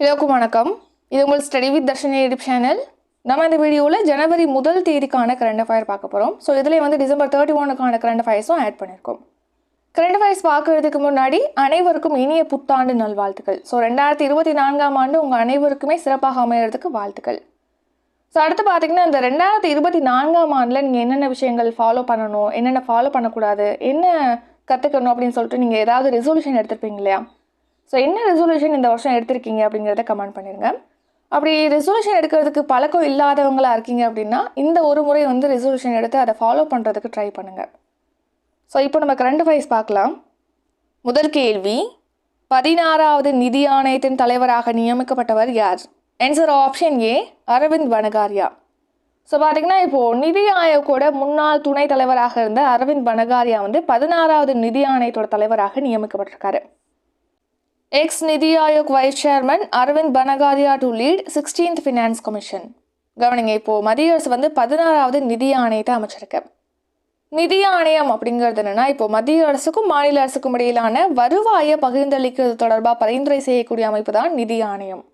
எல்லோருக்கும் வணக்கம். இது உங்கள் study with Darshan YouTube channel நம்ம இந்த வீடியோவில் ஜனவரி முதல் தேதிக்கான கரண்ட் அஃபயர் பார்க்க போகிறோம் ஸோ இதில் வந்து டிசம்பர் தேர்ட்டி ஒனுக்கான கரண்ட் அஃபயர்ஸும் ஆட் பண்ணியிருக்கோம் கரண்ட் அஃபயர்ஸ் பார்க்கறதுக்கு முன்னாடி அனைவருக்கும் இனிய புத்தாண்டு நல்வாழ்த்துக்கள். ஸோ ரெண்டாயிரத்தி இருபத்தி நான்காம் ஆண்டு உங்கள் அனைவருக்குமே சிறப்பாக அமையிறதுக்கு வாழ்த்துக்கள். ஸோ அடுத்து பார்த்தீங்கன்னா இந்த ரெண்டாயிரத்தி இருபத்தி நான்காம் ஆண்டில் நீங்கள் என்னென்ன விஷயங்கள் ஃபாலோ பண்ணணும் என்னென்ன ஃபாலோ பண்ணக்கூடாது என்ன கற்றுக்கணும் அப்படின்னு சொல்லிட்டு நீங்கள் ஏதாவது ரெசல்யூஷன் எடுத்திருப்பீங்க இல்லையா? ஸோ என்ன ரெசல்யூஷன் இந்த வருஷம் எடுத்திருக்கீங்க அப்படிங்கிறத கமெண்ட் பண்ணிடுங்க அப்படி ரெசல்யூஷன் எடுக்கிறதுக்கு பழக்கம் இல்லாதவங்களா இருக்கீங்க அப்படின்னா இந்த ஒரு முறை வந்து ரெசல்யூஷன் எடுத்து அதை ஃபாலோ பண்ணுறதுக்கு ட்ரை பண்ணுங்கள் ஸோ இப்போ நம்ம கரண்ட் வைஸ் பார்க்கலாம். முதல் கேள்வி பதினாறாவது நிதி ஆணையத்தின் தலைவராக நியமிக்கப்பட்டவர் யார்? Answer option A Arvind Panagariya. So பார்த்தீங்கன்னா இப்போது நிதி ஆயோக்கோட முன்னாள் துணைத் தலைவராக இருந்த அரவிந்த் வனகாரியா வந்து பதினாறாவது நிதி ஆணையத்தோட தலைவராக நியமிக்கப்பட்டிருக்காரு. Ex NITI Aayog vice chairman Arvind Panagariya to lead sixteenth finance commission கவனிங்க இப்போது மத்திய அரசு வந்து பதினாறாவது நிதி ஆணையத்தை அமைச்சிருக்கு. நிதி ஆணையம் அப்படிங்கிறது என்னன்னா இப்போ மத்திய அரசுக்கும் மாநில அரசுக்கும் இடையிலான வருவாயை பகிர்ந்தளிக்கிறது தொடர்பாக பரிந்துரை செய்யக்கூடிய அமைப்பு தான் நிதி ஆணையம்.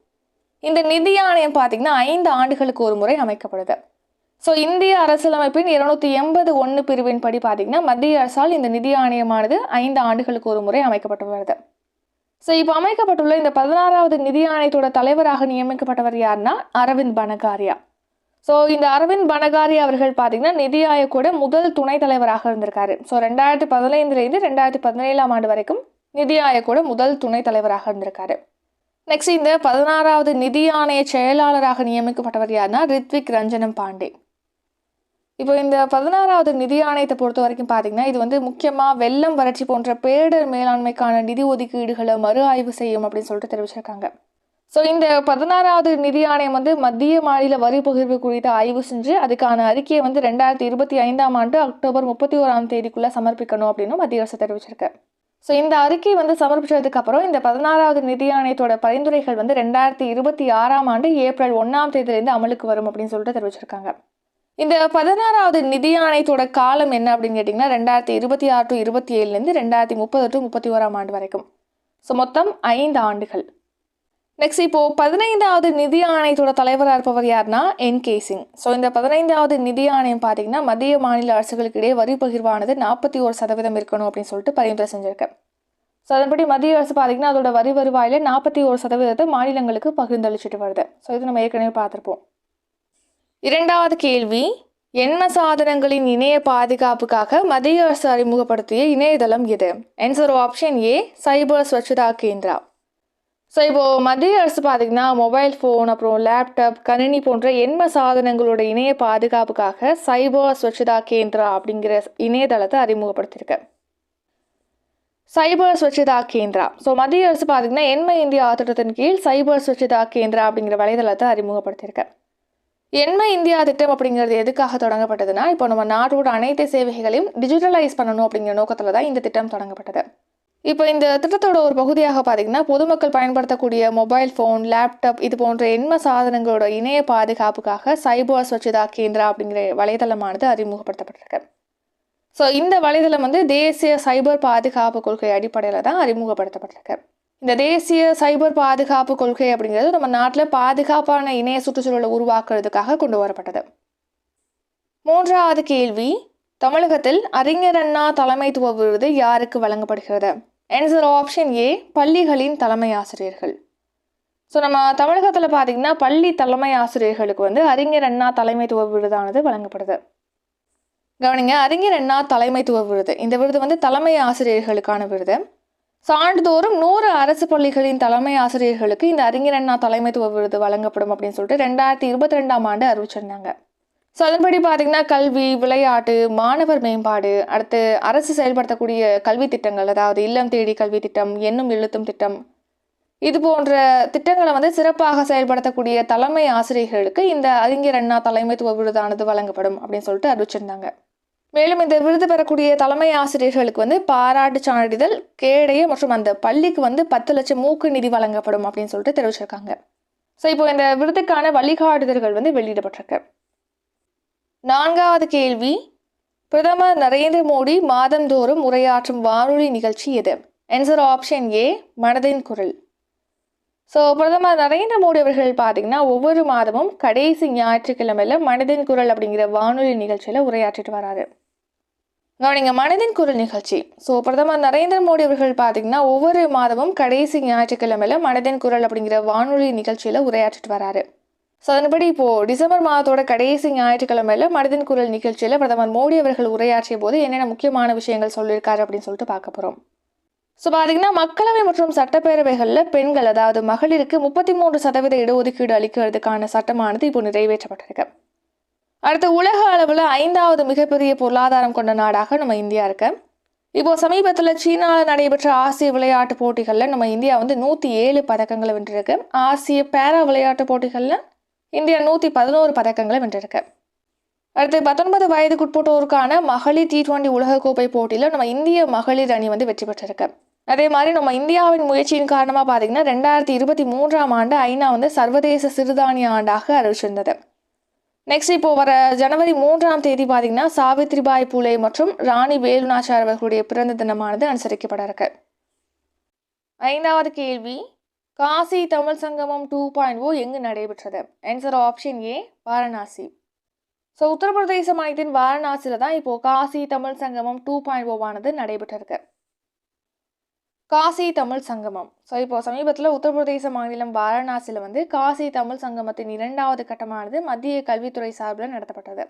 இந்த நிதி ஆணையம் பார்த்தீங்கன்னா ஐந்து ஆண்டுகளுக்கு ஒரு முறை அமைக்கப்படுது. ஸோ இந்திய அரசியலமைப்பின் இருநூத்தி எண்பது ஒன்று பிரிவின் படி பார்த்தீங்கன்னா மத்திய அரசால் இந்த நிதி ஆணையமானது ஐந்து ஆண்டுகளுக்கு ஒரு முறை அமைக்கப்பட்டு வருது. ஸோ இப்போ அமைக்கப்பட்டுள்ள இந்த பதினாறாவது நிதி ஆணையத்தோட தலைவராக நியமிக்கப்பட்டவர் யாருன்னா அரவிந்த் பனகாரியா. ஸோ இந்த அரவிந்த் பனகாரி அவர்கள் பார்த்தீங்கன்னா நிதி ஆயோக்கோட முதல் துணைத் தலைவராக இருந்திருக்காரு. ஸோ ரெண்டாயிரத்தி பதினைந்துலேருந்து ரெண்டாயிரத்தி பதினேழாம் ஆண்டு வரைக்கும் நிதி ஆயோக்கோட முதல் துணைத் தலைவராக இருந்திருக்காரு. நெக்ஸ்ட் இந்த பதினாறாவது நிதி ஆணைய செயலாளராக நியமிக்கப்பட்டவர் யாருன்னா ரித்விக் ரஞ்சனம் பாண்டே. இப்போ இந்த பதினாறாவது நிதி ஆணையத்தை பொறுத்த வரைக்கும் பார்த்தீங்கன்னா இது வந்து முக்கியமாக வெள்ளம் வறட்சி போன்ற பேரிடர் மேலாண்மைக்கான நிதி ஒதுக்கீடுகளை மறு ஆய்வு செய்யும் அப்படின்னு சொல்லிட்டு தெரிவிச்சிருக்காங்க. ஸோ இந்த பதினாறாவது நிதி ஆணையம் வந்து மத்திய மாநில வரி பகிர்வு குறித்து ஆய்வு செஞ்சு அதுக்கான அறிக்கையை வந்து ரெண்டாயிரத்தி இருபத்தி ஐந்தாம் ஆண்டு அக்டோபர் முப்பத்தி ஓராம் தேதிக்குள்ளே சமர்ப்பிக்கணும் அப்படின்னு மத்திய அரசு தெரிவிச்சிருக்கு. ஸோ இந்த அறிக்கை வந்து சமர்ப்பிச்சதுக்கு அப்புறம் இந்த பதினாறாவது நிதி ஆணையத்தோட பரிந்துரைகள் வந்து ரெண்டாயிரத்தி இருபத்தி ஆறாம் ஆண்டு ஏப்ரல் ஒன்றாம் தேதியிலேருந்து அமலுக்கு வரும் அப்படின்னு சொல்லிட்டு தெரிவிச்சிருக்காங்க. இந்த பதினாறாவது நிதி ஆணையத்தோட காலம் என்ன அப்படின்னு கேட்டிங்கன்னா ரெண்டாயிரத்தி இருபத்தி ஆறு டு இருபத்தி ஏழுலேருந்து ரெண்டாயிரத்தி முப்பது டு முப்பத்தி ஓராம் ஆண்டு வரைக்கும். ஸோ மொத்தம் ஐந்து ஆண்டுகள். நெக்ஸ்ட் இப்போது பதினைந்தாவது நிதி ஆணையத்தோட தலைவராக இருப்பவர் யாருன்னா என் கே சிங் ஸோ இந்த பதினைந்தாவது நிதி ஆணையம் பார்த்தீங்கன்னா மத்திய மாநில அரசுகளுக்கு இடையே வரி பகிர்வானது நாற்பத்தி ஒரு சதவீதம் இருக்கணும் அப்படின்னு சொல்லிட்டு பரிந்துரை செஞ்சிருக்கேன் ஸோ அதன்படி மத்திய அரசு பார்த்தீங்கன்னா அதோட வரி வருவாயில் நாற்பத்தி ஒரு சதவீதத்தை மாநிலங்களுக்கு பகிர்ந்தளிச்சிட்டு வருது. ஸோ இது நம்ம ஏற்கனவே பார்த்துருப்போம். இரண்டாவது கேள்வி எண்ம சாதனங்களின் இணைய பாதுகாப்புக்காக மத்திய அரசு அறிமுகப்படுத்திய இணையதளம் எது? Answer option A cyber Swachhta Kendra. So இப்போது மத்திய அரசு பார்த்திங்கன்னா மொபைல் ஃபோன் அப்புறம் லேப்டாப் கணினி போன்ற எண்ம சாதனங்களோட இணைய பாதுகாப்புக்காக சைபர் ஸ்வச்சதா கேந்திரா அப்படிங்கிற இணையதளத்தை அறிமுகப்படுத்தியிருக்கு. சைபர் ஸ்வச்சதா கேந்திரா. ஸோ மத்திய அரசு பார்த்திங்கன்னா எண்ம இந்தியா திட்டத்தின் கீழ் சைபர் ஸ்வச்சதா கேந்திரா அப்படிங்கிற வலைதளத்தை அறிமுகப்படுத்தியிருக்கு. எண்மை இந்தியா திட்டம் அப்படிங்கிறது எதுக்காக தொடங்கப்பட்டதுன்னா இப்போ நம்ம நாட்டோட அனைத்து சேவைகளையும் டிஜிட்டலைஸ் பண்ணணும் அப்படிங்கிற நோக்கத்தில் தான் இந்த திட்டம் தொடங்கப்பட்டது. இப்போ இந்த திட்டத்தோட ஒரு பகுதியாக பார்த்தீங்கன்னா பொதுமக்கள் பயன்படுத்தக்கூடிய மொபைல் ஃபோன் லேப்டாப் இது போன்ற எண்ம சாதனங்களோட இணைய பாதுகாப்புக்காக சைபர் ஸ்வச்சதா கேந்திரா அப்படிங்கிற வலைதளமானது அறிமுகப்படுத்தப்பட்டிருக்கு. ஸோ இந்த வலைதளம் வந்து தேசிய சைபர் பாதுகாப்பு கொள்கை அடிப்படையில் தான் அறிமுகப்படுத்தப்பட்டிருக்கு. இந்த தேசிய சைபர் பாதுகாப்பு கொள்கை அப்படிங்கிறது நம்ம நாட்டில் பாதுகாப்பான இணைய சுற்றுச்சூழலை உருவாக்குறதுக்காக கொண்டு வரப்பட்டது. மூன்றாவது கேள்வி தமிழகத்தில் அறிஞர் அண்ணா தலைமைத்துவ விருது யாருக்கு வழங்கப்படுகிறது? ஆன்சர் ஆப்ஷன் ஏ பள்ளிகளின் தலைமை ஆசிரியர்கள். ஸோ நம்ம தமிழகத்தில் பார்த்திங்கன்னா பள்ளி தலைமை ஆசிரியர்களுக்கு வந்து அறிஞர் அண்ணா தலைமைத்துவ விருதானது வழங்கப்படுது. கவனிங்க அறிஞர் அண்ணா தலைமைத்துவ விருது. இந்த விருது வந்து தலைமை ஆசிரியர்களுக்கான விருது. சான்றுதோறும் நூறு அரசு பள்ளிகளின் தலைமை ஆசிரியர்களுக்கு இந்த அறிஞர் அண்ணா தலைமைத்துவ விருது வழங்கப்படும் அப்படின்னு சொல்லிட்டு ரெண்டாயிரத்தி இருபத்தி ரெண்டாம் ஆண்டு அறிவிச்சிருந்தாங்க. ஸோ அதன்படி பார்த்தீங்கன்னா கல்வி விளையாட்டு மாணவர் மேம்பாடு அடுத்து அரசு செயல்படுத்தக்கூடிய கல்வி திட்டங்கள் அதாவது இல்லம் தேடி கல்வி திட்டம் எண்ணும் எழுத்தும் திட்டம் இது போன்ற திட்டங்களை வந்து சிறப்பாக செயல்படுத்தக்கூடிய தலைமை ஆசிரியர்களுக்கு இந்த அறிஞர் அண்ணா தலைமைத்துவ விருதானது வழங்கப்படும் அப்படின்னு சொல்லிட்டு அறிவிச்சிருந்தாங்க. மேலும் இந்த விருது பெறக்கூடிய தலைமை ஆசிரியர்களுக்கு வந்து பாராட்டு சான்றிதழ் கேடய மற்றும் அந்த பள்ளிக்கு வந்து பத்து லட்சம் மூக்கு நிதி வழங்கப்படும் அப்படின்னு சொல்லிட்டு தெரிவிச்சிருக்காங்க. ஸோ இப்போ இந்த விருதுக்கான வழிகாட்டுதல்கள் வந்து வெளியிடப்பட்டிருக்கு. நான்காவது கேள்வி பிரதமர் நரேந்திர மோடி மாதந்தோறும் உரையாற்றும் வானொலி நிகழ்ச்சி எது? ஆன்சர் ஆப்ஷன் ஏ மனதின் குரல். ஸோ பிரதமர் நரேந்திர மோடி அவர்கள் பார்த்தீங்கன்னா ஒவ்வொரு மாதமும் கடைசி ஞாயிற்றுக்கிழமையில மனதின் குரல் அப்படிங்கிற வானொலி நிகழ்ச்சியில் உரையாற்றிட்டு வராரு. கவனிங்க மனதின் குரல் நிகழ்ச்சி. ஸோ பிரதமர் நரேந்திர மோடி அவர்கள் பார்த்தீங்கன்னா ஒவ்வொரு மாதமும் கடைசி ஞாயிற்றுக்கிழமையில மனதின் குரல் அப்படிங்கிற வானொலி நிகழ்ச்சியில் உரையாற்றிட்டு வராரு. ஸோ அதன்படி இப்போது டிசம்பர் மாதத்தோட கடைசி ஞாயிற்றுக்கிழமையில மனதின் குரல் நிகழ்ச்சியில் பிரதமர் மோடி அவர்கள் உரையாற்றிய போது என்னென்ன முக்கியமான விஷயங்கள் சொல்லியிருக்காரு அப்படின்னு சொல்லிட்டு பார்க்க போகிறோம் ஸோ பார்த்தீங்கன்னா மக்களவை மற்றும் சட்டப்பேரவைகளில் பெண்கள் அதாவது மகளிருக்கு முப்பத்தி மூன்று சதவீத இடஒதுக்கீடு அளிக்கிறதுக்கான சட்டமானது இப்போ நிறைவேற்றப்பட்டிருக்கு. அடுத்து உலக அளவில் ஐந்தாவது மிகப்பெரிய பொருளாதாரம் கொண்ட நாடாக நம்ம இந்தியா இருக்கு. இப்போ சமீபத்தில் சீனாவில் நடைபெற்ற ஆசிய விளையாட்டு போட்டிகளில் நம்ம இந்தியா வந்து நூற்றி ஏழு பதக்கங்களை வென்றிருக்கு. ஆசிய பேரா விளையாட்டு போட்டிகளில் இந்தியா நூற்றி பதினோரு பதக்கங்களை வென்றிருக்கு. அடுத்து பத்தொன்பது வயதுக்குட்பட்டோருக்கான மகளிர் டி டுவெண்டி உலகக்கோப்பை போட்டியில் நம்ம இந்திய மகளிர் அணி வந்து வெற்றி பெற்றிருக்கு. அதே மாதிரி நம்ம இந்தியாவின் முயற்சியின் காரணமாக பார்த்தீங்கன்னா ரெண்டாயிரத்தி இருபத்தி மூன்றாம் ஆண்டு ஐநா வந்து சர்வதேச சிறுதானிய ஆண்டாக அறிவிச்சிருந்தது. நெக்ஸ்ட் இப்போ வர ஜனவரி மூன்றாம் தேதி பார்த்தீங்கன்னா சாவித்ரிபாய் பூலே மற்றும் ராணி வேலுநாச்சார் அவர்களுடைய பிறந்த தினமானது அனுசரிக்கப்பட இருக்கு. ஐந்தாவது கேள்வி காசி தமிழ் சங்கமம் டூ பாயிண்ட் ஓ எங்கு நடைபெற்றது? Answer option A Varanasi. So Uttar Pradesh மாநிலத்தின் வாரணாசியில் தான் இப்போது காசி தமிழ் சங்கமம் டூ பாயிண்ட் ஓவானது நடைபெற்றிருக்கு. காசி தமிழ் சங்கமம். ஸோ இப்போ சமீபத்தில் உத்தரப்பிரதேச மாநிலம் வாரணாசியில் வந்து காசி தமிழ் சங்கமத்தின் இரண்டாவது கட்டமானது மத்திய கல்வித்துறை சார்பில் நடத்தப்பட்டது.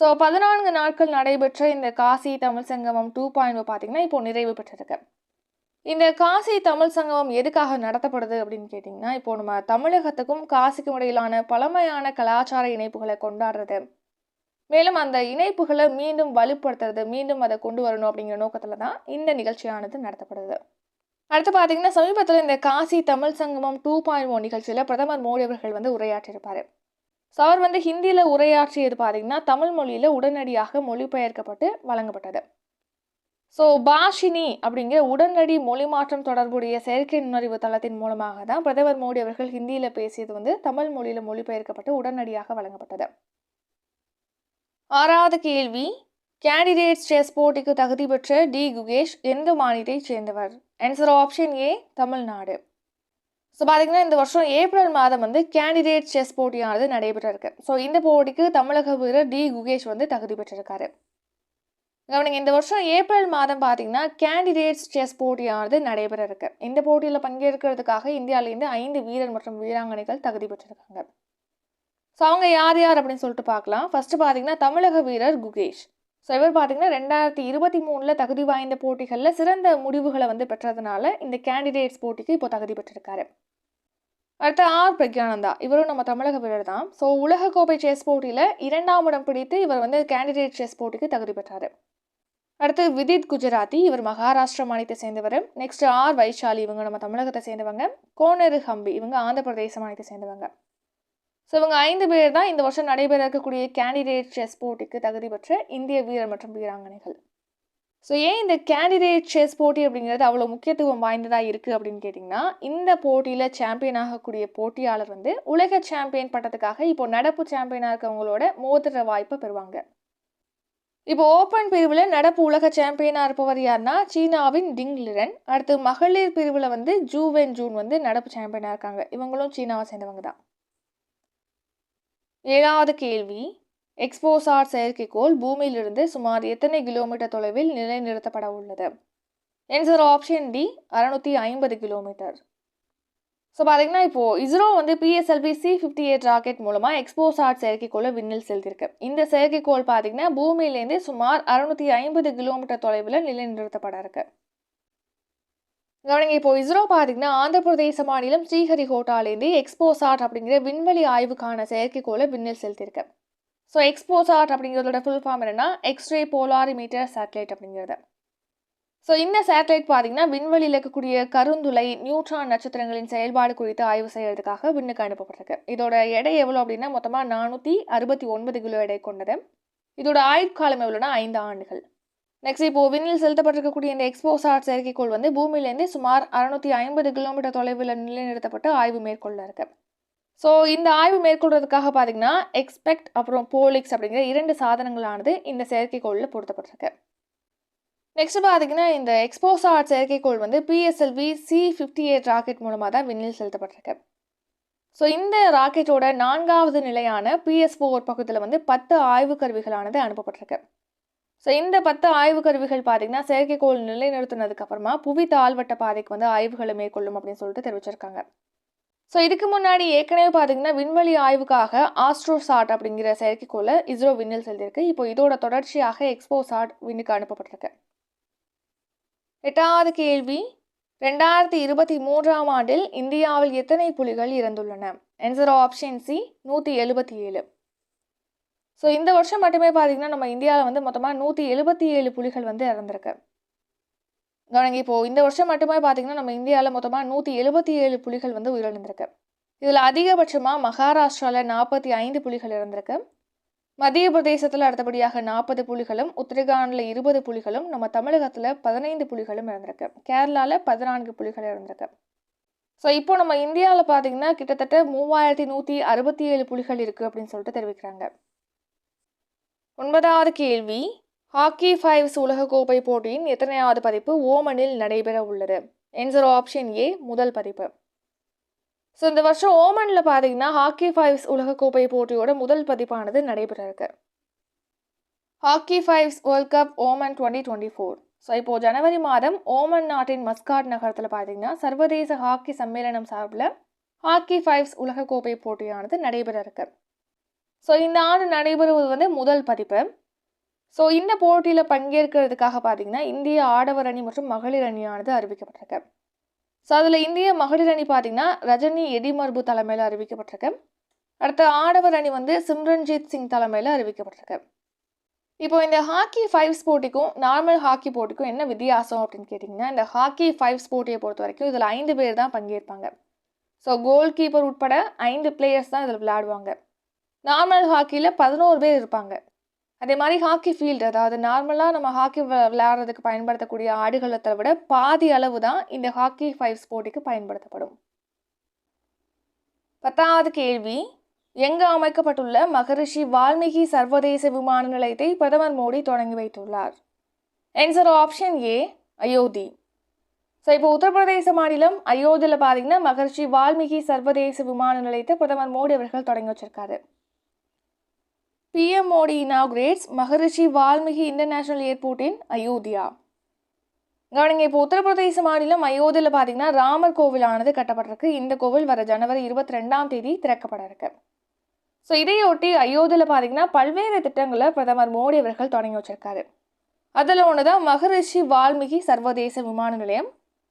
ஸோ பதினான்கு நாட்கள் நடைபெற்ற இந்த காசி தமிழ் சங்கமம் டூ பாயிண்ட் பார்த்தீங்கன்னா இப்போ நிறைவு பெற்றிருக்கு. இந்த காசி தமிழ் சங்கமம் எதுக்காக நடத்தப்படுது அப்படின்னு கேட்டிங்கன்னா இப்போ நம்ம தமிழகத்துக்கும் காசிக்கும் இடையிலான பழமையான கலாச்சார இணைப்புகளை கொண்டாடுறது மேலும் அந்த இணைப்புகளை மீண்டும் வலுப்படுத்துறது மீண்டும் அதை கொண்டு வரணும் அப்படிங்கிற நோக்கத்தில் தான் இந்த நிகழ்ச்சியானது நடத்தப்படுது. அடுத்து பார்த்தீங்கன்னா சமீபத்தில் இந்த Kashi Tamil Sangamam two point one oh நிகழ்ச்சியில் பிரதமர் மோடி அவர்கள் வந்து உரையாற்றியிருப்பார். ஸோ அவர் வந்து ஹிந்தியில் உரையாற்றியது பார்த்தீங்கன்னா தமிழ் மொழியில் உடனடியாக மொழிபெயர்க்கப்பட்டு வழங்கப்பட்டது. ஸோ பாஷினி அப்படிங்கிற உடனடி மொழி மாற்றம் தொடர்புடைய செயற்கை நுண்ணறிவு தளத்தின் மூலமாக தான் பிரதமர் மோடி அவர்கள் ஹிந்தியில் பேசியது வந்து தமிழ் மொழியில் மொழிபெயர்க்கப்பட்டு உடனடியாக வழங்கப்பட்டது. ஆறாவது கேள்வி. கேண்டிடேட்ஸ் செஸ் போட்டிக்கு தகுதி பெற்ற டி. குகேஷ் எந்த மாநிலத்தைச் சேர்ந்தவர்? Answer option A Tamil Nadu. So பார்த்தீங்கன்னா இந்த வருஷம் ஏப்ரல் மாதம் வந்து கேண்டிடேட் செஸ் போட்டியானது நடைபெற்றிருக்கு. ஸோ இந்த போட்டிக்கு தமிழக வீரர் டி. குகேஷ் வந்து தகுதி பெற்றிருக்காரு. கவனிங்க இந்த வருஷம் ஏப்ரல் மாதம் பார்த்தீங்கன்னா கேண்டிடேட்ஸ் செஸ் போட்டியானது நடைபெற இருக்கு இந்த போட்டியில் பங்கேற்கிறதுக்காக இந்தியாவிலேருந்து ஐந்து வீரர் மற்றும் வீராங்கனைகள் தகுதி பெற்றிருக்காங்க. ஸோ அவங்க யார் யார் அப்படின்னு சொல்லிட்டு பார்க்கலாம். ஃபஸ்ட்டு பார்த்தீங்கன்னா தமிழக வீரர் குகேஷ். ஸோ இவர் பார்த்தீங்கன்னா ரெண்டாயிரத்தி இருபத்தி மூணில் தகுதி வாய்ந்த போட்டிகளில் சிறந்த முடிவுகளை வந்து பெற்றதுனால இந்த கேண்டிடேட்ஸ் போட்டிக்கு இப்போ தகுதி பெற்றிருக்காரு. அடுத்து ஆர். பிரக்யானந்தா. இவரும் நம்ம தமிழக வீரர் தான். ஸோ உலகக்கோப்பை செஸ் போட்டியில் இரண்டாம் இடம் பிடித்து இவர் வந்து கேண்டிடேட் செஸ் போட்டிக்கு தகுதி பெற்றார். அடுத்து விதித் குஜராத்தி. இவர் மகாராஷ்டிரா மாநிலத்தை சேர்ந்தவர். Next R. வைஷாலி. இவங்க நம்ம தமிழகத்தை சேர்ந்தவங்க. கோனரு ஹம்பி. இவங்க ஆந்திர பிரதேச மாநிலத்தை சேர்ந்தவங்க. ஸோ இவங்க ஐந்து பேர் தான் இந்த வருஷம் நடைபெற இருக்கக்கூடிய கேண்டிடேட் செஸ் போட்டிக்கு தகுதி பெற்ற இந்திய வீரர் மற்றும் வீராங்கனைகள். ஸோ ஏன் இந்த கேண்டிடேட் செஸ் போட்டி அப்படிங்கிறது அவ்வளோ முக்கியத்துவம் வாய்ந்ததாக இருக்குது அப்படின்னு கேட்டிங்கன்னா இந்த போட்டியில் சாம்பியன் ஆகக்கூடிய போட்டியாளர் வந்து உலக சாம்பியன் பட்டத்துக்காக இப்போ நடப்பு சாம்பியனாக இருக்கவங்களோட மோதிர வாய்ப்பை பெறுவாங்க. இப்போ ஓப்பன் பிரிவில் நடப்பு உலக சாம்பியனாக இருப்பவர் யாருன்னா சீனாவின் டிங் லிரன். அடுத்து மகளிர் பிரிவில் வந்து ஜூவென் ஜூன் வந்து நடப்பு சாம்பியனாக இருக்காங்க. இவங்களும் சீனாவை சேர்ந்தவங்க தான். ஏழாவது கேள்வி. எக்ஸ்போசார் செயற்கைக்கோள் பூமியிலிருந்து சுமார் எத்தனை கிலோமீட்டர் தொலைவில் நிலைநிறுத்தப்பட உள்ளது? ஆன்சர் ஆப்ஷன் டி அறுநூத்தி ஐம்பது கிலோமீட்டர். ஸோ பார்த்தீங்கன்னா இப்போது இஸ்ரோ வந்து PSLV C fifty eight rocket மூலமாக எக்ஸ்போசாட் செயற்கைக்கோளை விண்ணில் செலுத்தியிருக்கு. இந்த செயற்கைக்கோள் பார்த்தீங்கன்னா பூமியிலேருந்து சுமார் அறுநூத்தி ஐம்பது கிலோமீட்டர் தொலைவில் நிலைநிறுத்தப்பட இருக்குது கவனிங்க இப்போ இஸ்ரோ பார்த்தீங்கன்னா ஆந்திர பிரதேச மாநிலம் ஸ்ரீஹரிகோட்டாலேருந்து எக்ஸ்போசாட் அப்படிங்கிற விண்வெளி ஆய்வுக்கான செயற்கைக்கோளை விண்ணில் செலுத்தியிருக்கு. ஸோ எக்ஸ்போசாட் அப்படிங்கிறதோட ஃபுல் ஃபார்ம் என்னன்னா எக்ஸ்ரே போலாரிமீட்டர் சேட்டலைட் அப்படிங்கிறது. ஸோ இந்த சேட்டலைட் பார்த்தீங்கன்னா விண்வெளியில் இருக்கக்கூடிய கருந்துளை நியூட்ரான் நட்சத்திரங்களின் செயல்பாடு குறித்து ஆய்வு செய்யறதுக்காக விண்ணுக்கு அனுப்பப்பட்டிருக்கு. இதோட எடை எவ்வளோ அப்படின்னா மொத்தமாக நானூற்றி அறுபத்தி ஒன்பது கிலோ எடை கொண்டது. இதோட ஆயுட்காலம் எவ்வளோனா ஐந்து ஆண்டுகள். நெக்ஸ்ட் இப்போ விண்ணில் செலுத்தப்பட்டிருக்கக்கூடிய இந்த எக்ஸ்போசாட் செயற்கைக்கோள் வந்து பூமியிலேருந்து சுமார் அறுநூத்தி ஐம்பது கிலோமீட்டர் தொலைவில் நிலைநிறுத்தப்பட்டு ஆய்வு மேற்கொள்ள இருக்கு ஸோ இந்த ஆய்வு மேற்கொள்றதுக்காக பார்த்தீங்கன்னா எக்ஸ்பெக்ட் அப்புறம் போலிக்ஸ் அப்படிங்கிற இரண்டு சாதனங்களானது இந்த செயற்கைக்கோளில் பொருத்தப்பட்டிருக்கு. நெக்ஸ்ட் பார்த்தீங்கன்னா இந்த எக்ஸ்போசாட் செயற்கைக்கோள் வந்து PSLV C fifty eight rocket மூலமாக தான் விண்ணில் செலுத்தப்பட்டிருக்கு. ஸோ இந்த ராக்கெட்டோட நான்காவது நிலையான பிஎஸ் ஃபோர் பக்கத்தில் வந்து பத்து ஆய்வு கருவிகளானது அனுப்பப்பட்டிருக்கு. ஸோ இந்த பத்து ஆய்வு கருவிகள் பார்த்தீங்கன்னா செயற்கைக்கோள் நிலைநிறுத்தினதுக்கு அப்புறமா புவி தாழ்வட்ட பாதைக்கு வந்து ஆய்வுகளை மேற்கொள்ளும் அப்படின்னு சொல்லிட்டு தெரிவிச்சிருக்காங்க. ஸோ இதுக்கு முன்னாடி ஏற்கனவே பார்த்தீங்கன்னா விண்வெளி ஆய்வுக்காக ஆஸ்ட்ரோசாட் அப்படிங்கிற செயற்கைக்கோளை இஸ்ரோ விண்ணில் செலுத்தியிருக்கு. இப்போ இதோட தொடர்ச்சியாக எக்ஸ்போசாட் விண்ணுக்கு அனுப்பப்பட்டிருக்கு. எட்டாவது கேள்வி. ரெண்டாயிரத்தி இருபத்தி மூன்றாம் ஆண்டில் இந்தியாவில் எத்தனை புலிகள் இறந்துள்ளன? ஆன்சர் ஆப்ஷன் சி நூற்றி எழுபத்தி ஏழு. ஸோ இந்த வருஷம் மட்டுமே பார்த்தீங்கன்னா நம்ம இந்தியாவில் வந்து மொத்தமாக நூற்றி எழுபத்தி ஏழு புலிகள் வந்து இறந்துருக்கு. கவனிங்க இப்போது இந்த வருஷம் மட்டுமே பார்த்தீங்கன்னா நம்ம இந்தியாவில் மொத்தமாக நூற்றி எழுபத்தி ஏழு புலிகள் வந்து உயிரிழந்திருக்கு. இதில் அதிகபட்சமாக மகாராஷ்டிராவில் நாற்பத்தி ஐந்து புலிகள் இறந்திருக்கு. மத்திய பிரதேசத்தில் அடுத்தபடியாக நாற்பது புலிகளும் உத்தரகாண்டில் இருபது புலிகளும் நம்ம தமிழகத்தில் பதினைந்து புலிகளும் இறந்திருக்கு. கேரளாவில் பதினான்கு புலிகள் இறந்திருக்கு. ஸோ இப்போ நம்ம இந்தியாவில் பார்த்தீங்கன்னா கிட்டத்தட்ட மூவாயிரத்தி நூற்றி அறுபத்தி ஏழு புலிகள் இருக்குது அப்படின்னு சொல்லிட்டு தெரிவிக்கிறாங்க. ஒன்பதாவது கேள்வி. ஹாக்கி ஃபைவ்ஸ் உலகக்கோப்பை போட்டியின் எத்தனையாவது பதிப்பு ஓமனில் நடைபெற உள்ளது? என்சர் ஆப்ஷன் ஏ முதல் பதிப்பு. ஸோ இந்த வருஷம் ஓமனில் பார்த்தீங்கன்னா ஹாக்கி ஃபைவ்ஸ் உலகக்கோப்பை போட்டியோட முதல் பதிப்பானது நடைபெற இருக்கு. Hockey fives world cup Oman twenty twenty four so இப்போது ஜனவரி மாதம் ஓமன் நாட்டின் மஸ்காட் நகரத்தில் பார்த்தீங்கன்னா சர்வதேச ஹாக்கி சம்மேளனம் சார்பில் ஹாக்கி ஃபைவ்ஸ் உலகக்கோப்பை போட்டியானது நடைபெற இருக்குது ஸோ இந்த ஆண்டு நடைபெறுவது வந்து முதல் பதிப்பு. ஸோ இந்த போட்டியில் பங்கேற்கிறதுக்காக பார்த்தீங்கன்னா இந்திய ஆடவர் அணி மற்றும் மகளிர் அணியானது அறிவிக்கப்பட்டிருக்கு. ஸோ அதில் இந்திய மகளிர் அணி பார்த்தீங்கன்னா ரஜினி எடிமர்பு தலைமையில் அறிவிக்கப்பட்டிருக்கு. அடுத்த ஆடவர் அணி வந்து சிம்ரன்ஜீத் சிங் தலைமையில் அறிவிக்கப்பட்டிருக்கு. இப்போ இந்த ஹாக்கி ஃபைவ்ஸ் போட்டிக்கும் நார்மல் ஹாக்கி போட்டிக்கும் என்ன வித்தியாசம் அப்படின்னு கேட்டிங்கன்னா இந்த ஹாக்கி ஃபைவ்ஸ் போட்டியை பொறுத்த வரைக்கும் இதில் ஐந்து பேர் தான் பங்கேற்பாங்க. ஸோ கோல் கீப்பர் உட்பட ஐந்து பிளேயர்ஸ் தான் இதில் விளையாடுவாங்க. நார்மல் ஹாக்கியில் பதினோரு பேர் இருப்பாங்க. அதே மாதிரி ஹாக்கி ஃபீல்டு அதாவது நார்மலாக நம்ம ஹாக்கி விளையாடுறதுக்கு பயன்படுத்தக்கூடிய ஆடுகளத்தை விட பாதி அளவு தான் இந்த ஹாக்கி ஃபைவ்ஸ் போட்டிக்கு பயன்படுத்தப்படும். பத்தாவது கேள்வி. எங்கு அமைக்கப்பட்டுள்ள மகரிஷி வால்மீகி சர்வதேச விமான நிலையத்தை பிரதமர் மோடி தொடங்கி வைத்துள்ளார். Answer option A Ayodhya. So இப்போ உத்தரப்பிரதேச மாநிலம் அயோத்தியில் பார்த்தீங்கன்னா மகர்ஷி வால்மீகி சர்வதேச விமான நிலையத்தை பிரதமர் மோடி அவர்கள் தொடங்கி வச்சிருக்காரு. PM Modi inaugurates Maharishi Valmiki international ஏர்போர்ட்டின் Ayodhya கவனிங்க இப்போ உத்தரப்பிரதேச மாநிலம் அயோத்தியில் பார்த்தீங்கன்னா ராமர் கோவிலானது கட்டப்பட்டிருக்கு. இந்த கோவில் வர ஜனவரி இருபத்தி ரெண்டாம் தேதி திறக்கப்பட இருக்கு ஸோ இதையொட்டி அயோத்தியில் பார்த்தீங்கன்னா பல்வேறு திட்டங்களை பிரதமர் மோடி அவர்கள் தொடங்கி வச்சிருக்காரு. அதில் ஒன்று தான் மகரிஷி வால்மீகி சர்வதேச விமான நிலையம்.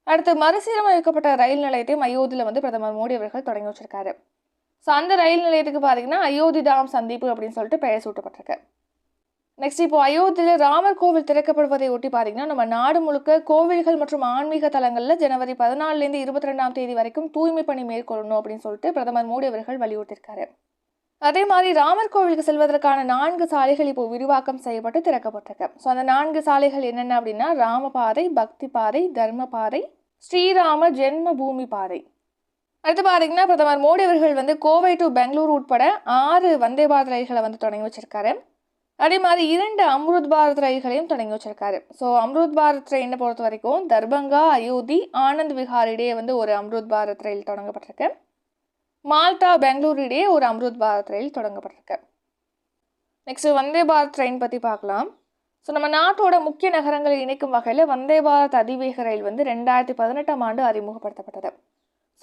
அடுத்து மறுசீரமைக்கப்பட்ட ரயில் நிலையத்தையும் அயோத்தியில் வந்து பிரதமர் மோடி அவர்கள் தொடங்கி வச்சிருக்காரு. ஸோ அந்த ரயில் நிலையத்துக்கு பார்த்தீங்கன்னா அயோத்தி தாம் சந்திப்பு அப்படின்னு சொல்லிட்டு பெயர் சூட்டப்பட்டிருக்கு. நெக்ஸ்ட் இப்போ அயோத்தியில் ராமர் கோவில் திறக்கப்படுவதை ஒட்டி பார்த்தீங்கன்னா நம்ம நாடு முழுக்க கோவில்கள் மற்றும் ஆன்மீக தலங்களில் ஜனவரி பதினாலுலேருந்து இருபத்தி ரெண்டாம் தேதி வரைக்கும் தூய்மை பணி மேற்கொள்ளணும் அப்படின்னு சொல்லிட்டு பிரதமர் மோடி அவர்கள் வலியுறுத்தியிருக்காரு. அதே மாதிரி ராமர் கோவிலுக்கு செல்வதற்கான நான்கு சாலைகள் இப்போ விரிவாக்கம் செய்யப்பட்டு திறக்கப்பட்டிருக்கு. ஸோ அந்த நான்கு சாலைகள் என்னென்ன அப்படின்னா ராமபாதை பக்தி பாதை தர்ம பாதை ஸ்ரீராம ஜென்ம பூமி பாதை. அடுத்து பார்த்தீங்கன்னா பிரதமர் மோடி அவர்கள் வந்து கோவை டு பெங்களூர் உட்பட ஆறு வந்தே பாரத் ரயில்களை வந்து தொடங்கி வச்சிருக்காரு. அதே மாதிரி இரண்டு அம்ருத் பாரத் ரயில்களையும் தொடங்கி வச்சிருக்காரு. ஸோ அம்ருத் பாரத் ட்ரெயினை பொறுத்த வரைக்கும் தர்பங்கா அயோத்தி ஆனந்த் விஹார் இடையே வந்து ஒரு அம்ருத் பாரத் ரயில் தொடங்கப்பட்டிருக்கு. மால்டா பெங்களூர் இடையே ஒரு அம்ருத் பாரத் ரயில் தொடங்கப்பட்டிருக்கு. நெக்ஸ்ட் வந்தே பாரத் ட்ரெயின் பற்றி பார்க்கலாம். ஸோ நம்ம நாட்டோட முக்கிய நகரங்களை இணைக்கும் வகையில் வந்தே பாரத் அதிவேக ரயில் வந்து ரெண்டாயிரத்தி பதினெட்டாம் ஆண்டு அறிமுகப்படுத்தப்பட்டது.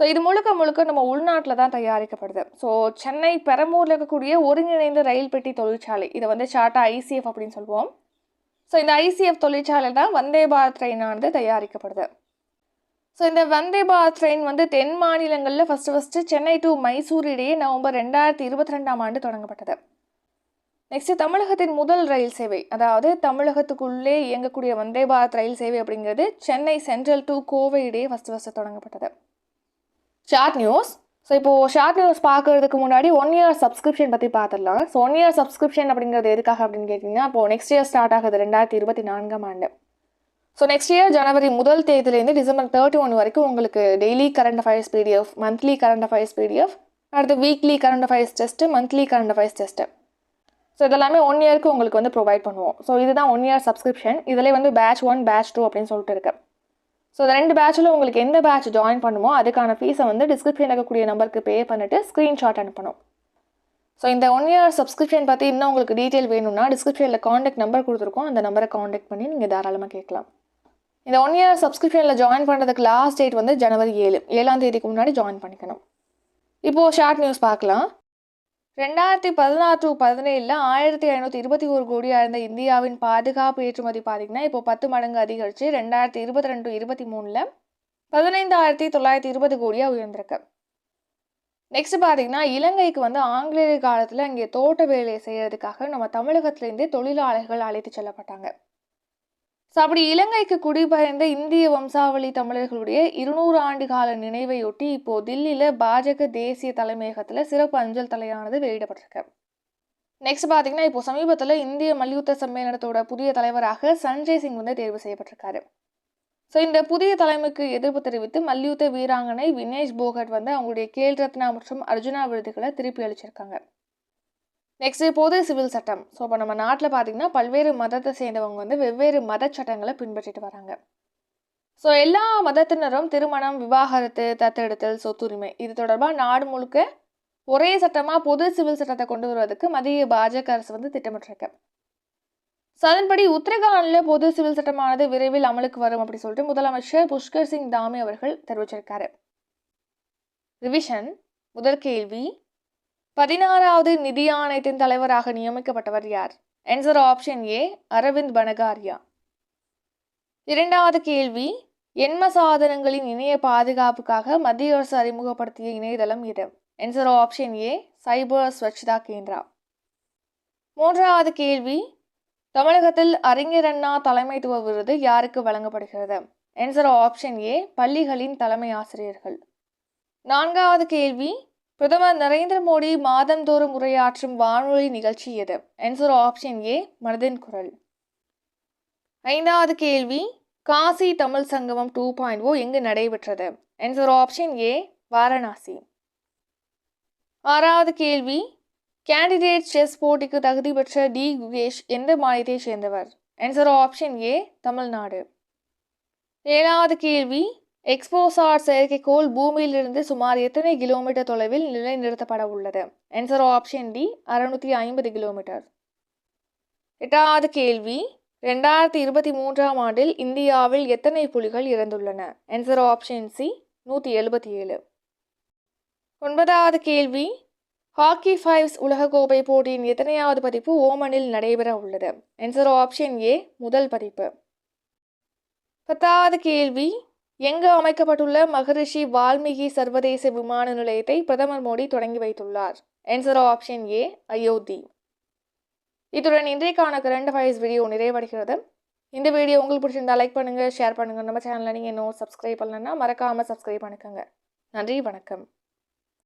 ஸோ இது முழுக்க முழுக்க நம்ம உள்நாட்டில் தான் தயாரிக்கப்படுது. ஸோ சென்னை பெரம்பூரில் இருக்கக்கூடிய ஒருங்கிணைந்த ரயில் பெட்டி தொழிற்சாலை. இதை வந்து சாட்டா ஐசிஎஃப் அப்படின்னு சொல்லுவோம். ஸோ இந்த ஐசிஎஃப் தொழிற்சாலை தான் வந்தே பாரத் ட்ரெயினானது தயாரிக்கப்படுது. ஸோ இந்த வந்தே பாரத் ட்ரெயின் வந்து தென் மாநிலங்களில் first first Chennai to Mysore இடையே நவம்பர் ரெண்டாயிரத்தி இருபத்தி ரெண்டாம் ஆண்டு தொடங்கப்பட்டது. நெக்ஸ்ட் தமிழகத்தின் முதல் ரயில் சேவை. அதாவது தமிழகத்துக்குள்ளே இயங்கக்கூடிய வந்தே பாரத் ரயில் சேவை அப்படிங்கிறது சென்னை சென்ட்ரல் டு கோவை இடையே ஃபஸ்ட்டு ஃபஸ்ட்டு தொடங்கப்பட்டது. ஷார்ட் நியூஸ் ஸோ இப்போது ஷார்ட் நியூஸ் பார்க்கறதுக்கு முன்னாடி ஒன் இயர் சப்ஸ்கிரிப்ஷன் பற்றி பார்த்துடலாம். ஸோ ஒன் இயர் சப்ஸ்கிரிப்ஷன் அப்படிங்கிறது எதுக்காக அப்படின்னு கேட்டிங்கன்னா இப்போது நெக்ஸ்ட் இயர் ஸ்டார்ட் ஆகுது ரெண்டாயிரத்தி இருபத்தி நான்காம் ஆண்டு. ஸோ நெக்ஸ்ட் இயர் ஜனவரி முதல் தேதியிலேருந்து டிசம்பர் தேர்ட்டி ஒன் வரைக்கும் உங்களுக்கு daily current affairs PDF monthly current affairs PDF அடுத்து weekly current affairs test monthly current affairs test so இதெல்லாமே ஒன் இயருக்கு உங்களுக்கு வந்து ப்ரொவைட் பண்ணுவோம். ஸோ இதுதான் ஒன் இயர் சப்ஸ்கிரிப்ஷன் இதிலே வந்து பேட்ச் ஒன் பேட்ச் டூ அப்படின்னு சொல்லிட்டு இருக்குது ஸோ இந்த ரெண்டு பேட்சில் உங்களுக்கு எந்த பேட்ச் ஜாயின் பண்ணுமோ அதுக்கான ஃபீஸை வந்து டிஸ்கிரிப்ஷனில் இருக்கக்கூடிய நம்பருக்கு பே பண்ணிவிட்டு ஸ்க்ரீன்ஷாட் அனுப்பணும். ஸோ இந்த ஒன் இயர் சப்ஸ்கிரிப்ஷன் பற்றி இன்னும் உங்களுக்கு டீட்டெயில் வேணும்னா டிஸ்கிரிப்ஷனில் காண்டாக்ட் நம்பர் கொடுத்துருக்கோம். அந்த நம்பரை காண்டாக்ட் பண்ணி நீங்கள் தாராளமாக கேட்கலாம். இந்த ஒன் இயர் சப்ஸ்கிரிப்ஷனில் ஜாயின் பண்ணுறதுக்கு லாஸ்ட் டேட் வந்து ஜனவரி ஏழு. ஏழாம் தேதிக்கு முன்னாடி ஜாயின் பண்ணிக்கணும். இப்போது ஷார்ட் நியூஸ் பார்க்கலாம். ரெண்டாயிரத்தி பதினாறு டு பதினேழில் ஆயிரத்தி ஐநூற்றி இருபத்தி ஒரு கோடியாக இருந்த இந்தியாவின் பாதுகாப்பு ஏற்றுமதி பார்த்தீங்கன்னா இப்போ பத்து மடங்கு அதிகரித்து ரெண்டாயிரத்தி இருபத்தி ரெண்டு இருபத்தி மூணில் பதினைந்தாயிரத்தி தொள்ளாயிரத்தி இருபது கோடியாக உயர்ந்திருக்கு. நெக்ஸ்ட் பார்த்தீங்கன்னா இலங்கைக்கு வந்து ஆங்கிலேயர் காலத்தில் இங்கே தோட்ட வேலையை செய்கிறதுக்காக நம்ம தமிழகத்துலேருந்தே தொழிலாளர்கள் அழைத்து செல்லப்பட்டாங்க. ஸோ அப்படி இலங்கைக்கு குடிபெயர்ந்த இந்திய வம்சாவளி தமிழர்களுடைய இருநூறு ஆண்டு கால நினைவையொட்டி இப்போ தில்லியில் பாஜக தேசிய தலைமையகத்தில் சிறப்பு அஞ்சல் தலையானது வெளியிடப்பட்டிருக்கு. நெக்ஸ்ட் பார்த்தீங்கன்னா இப்போ சமீபத்தில் இந்திய மல்யுத்த சம்மேளனத்தோட புதிய தலைவராக சஞ்சய் சிங் வந்து தேர்வு செய்யப்பட்டிருக்காரு. ஸோ இந்த புதிய தலைமைக்கு எதிர்ப்பு தெரிவித்து மல்யுத்த வீராங்கனை வினேஷ் போகட் வந்து அவங்களுடைய கேல் ரத்னா மற்றும் அர்ஜுனா விருதுகளை திருப்பி அளிச்சிருக்காங்க. நெக்ஸ்ட்டு பொது சிவில் சட்டம். ஸோ இப்போ நம்ம நாட்டில் பார்த்திங்கன்னா பல்வேறு மதத்தை சேர்ந்தவங்க வந்து வெவ்வேறு மத சட்டங்களை பின்பற்றிட்டு வராங்க. ஸோ எல்லா மதத்தினரும் திருமணம் விவாகரத்து தத்தெடுத்தல் சொத்துரிமை இது தொடர்பாக நாடு முழுக்க ஒரே சட்டமாக பொது சிவில் சட்டத்தை கொண்டு வருவதற்கு மத்திய பாஜக அரசு வந்து திட்டமிட்டிருக்கு. ஸோ அதன்படி உத்தரகாண்டில் பொது சிவில் சட்டமானது விரைவில் அமலுக்கு வரும் அப்படி சொல்லிட்டு முதலமைச்சர் புஷ்கர் சிங் தாமி அவர்கள் தெரிவிச்சிருக்காரு. ரிவிஷன் முதல் கேள்வி பதினாறாவது நிதி ஆணையத்தின் தலைவராக நியமிக்கப்பட்டவர் யார்? Answer option A Arvind Panagariya. இரண்டாவது கேள்வி எண்ம சாதனங்களின் இணைய பாதுகாப்புக்காக மத்திய அரசு அறிமுகப்படுத்திய இணையதளம் இது answer option A cyber Swachhta Kendra. மூன்றாவது கேள்வி தமிழகத்தில் அறிஞர் அண்ணா தலைமைத்துவ விருது யாருக்கு வழங்கப்படுகிறது? ஆன்சர் ஆப்ஷன் ஏ பள்ளிகளின் தலைமை ஆசிரியர்கள். நான்காவது கேள்வி பிரதமர் நரேந்திர மோடி மாதந்தோறும் உரையாற்றும் வானொலி நிகழ்ச்சி எது? ஆன்சர் ஆப்ஷன் ஏ மனதின் குரல். ஐந்தாவது கேள்வி காசி தமிழ் சங்கமம் டூ பாயிண்ட் ஓ எங்கு நடைபெற்றது? Answer option A Varanasi. ஆறாவது கேள்வி கேண்டிடேட் செஸ் போட்டிக்கு தகுதி பெற்ற டி குகேஷ் எந்த மாநிலத்தை சேர்ந்தவர்? Answer option A Tamil Nadu. ஏழாவது கேள்வி எக்ஸ்போசார் செயற்கைக்கோள் பூமியிலிருந்து சுமார் எத்தனை கிலோமீட்டர் தொலைவில் நிலைநிறுத்தப்பட உள்ளது? ஆன்சர் ஆப்ஷன் டி அறுநூற்றி ஐம்பது கிலோமீட்டர். எட்டாவது கேள்வி. ரெண்டாயிரத்தி இருபத்தி மூன்றாம் ஆண்டில் இந்தியாவில் எத்தனை புலிகள் இறந்துள்ளன? ஆன்சர் ஆப்ஷன் சி நூற்றி எழுபத்தி ஏழு. ஒன்பதாவது கேள்வி. ஹாக்கி ஃபைவ்ஸ் உலகக்கோப்பை போட்டியின் எத்தனையாவது பதிப்பு ஓமனில் நடைபெற உள்ளது? ஆன்சர் ஆப்ஷன் ஏ முதல் பதிப்பு. பத்தாவது கேள்வி. எங்கு அமைக்கப்பட்டுள்ள மகரிஷி வால்மீகி சர்வதேச விமான நிலையத்தை பிரதமர் மோடி தொடங்கி வைத்துள்ளார். Answer option A Ayodhya. இத்துடன் இன்றைக்கான கரண்ட் அஃபேர்ஸ் வீடியோ நிறைவடைகிறது. இந்த வீடியோ உங்களுக்கு பிடிச்சிருந்தா லைக் பண்ணுங்கள் ஷேர் பண்ணுங்கள் நம்ம சேனலில் நீங்கள் இன்னும் சப்ஸ்கிரைப் பண்ணலன்னா மறக்காமல் சப்ஸ்கிரைப் பண்ணிக்கோங்க. நன்றி வணக்கம்.